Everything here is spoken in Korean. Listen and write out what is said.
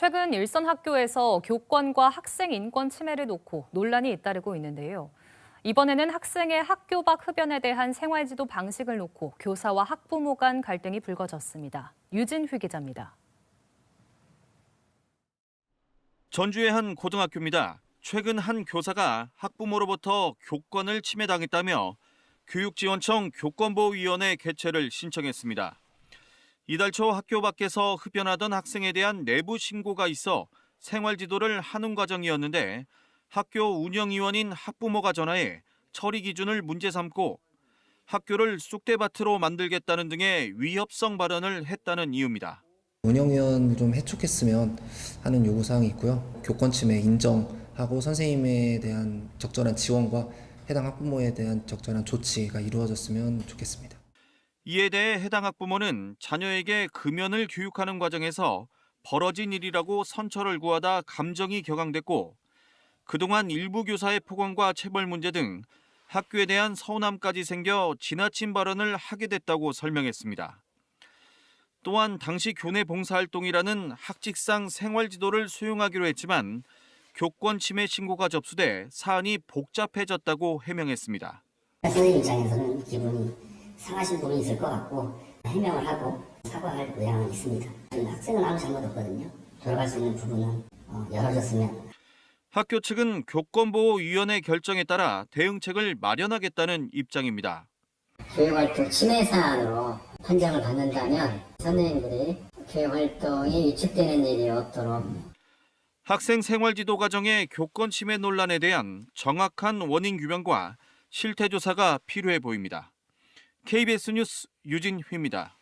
최근 일선 학교에서 교권과 학생 인권 침해를 놓고 논란이 잇따르고 있는데요. 이번에는 학생의 학교 밖 흡연에 대한 생활지도 방식을 놓고 교사와 학부모 간 갈등이 불거졌습니다. 유진휘 기자입니다. 전주의 한 고등학교입니다. 최근 한 교사가 학부모로부터 교권을 침해당했다며 교육지원청 교권보호위원회 개최를 신청했습니다. 이달 초 학교 밖에서 흡연하던 학생에 대한 내부 신고가 있어 생활 지도를 하는 과정이었는데 학교 운영위원인 학부모가 전화해 처리 기준을 문제 삼고 학교를 쑥대밭으로 만들겠다는 등의 위협성 발언을 했다는 이유입니다. 운영위원을 좀 해촉했으면 하는 요구사항이 있고요. 교권 침해 인정하고 선생님에 대한 적절한 지원과 해당 학부모에 대한 적절한 조치가 이루어졌으면 좋겠습니다. 이에 대해 해당 학부모는 자녀에게 금연을 교육하는 과정에서 벌어진 일이라고 선처를 구하다 감정이 격앙됐고 그동안 일부 교사의 폭언과 체벌 문제 등 학교에 대한 서운함까지 생겨 지나친 발언을 하게 됐다고 설명했습니다. 또한 당시 교내 봉사활동이라는 학직상 생활 지도를 수용하기로 했지만 교권 침해 신고가 접수돼 사안이 복잡해졌다고 해명했습니다. 선생님 입장에서는 기분이 상하신 부분이 있을 것 같고 해명을 하고 사과할 의향은 있습니다. 학생은 아무 잘못 없거든요. 돌아갈 수 있는 부분은 어, 열어줬으면 학교 측은 교권보호위원회 결정에 따라 대응책을 마련하겠다는 입장입니다. 교육활동 침해 사안으로 판정을 받는다면 선생님들이 교육활동이 위축되는 일이 없도록 학생 생활지도 과정의 교권 침해 논란에 대한 정확한 원인 규명과 실태 조사가 필요해 보입니다. KBS 뉴스 유진휘입니다.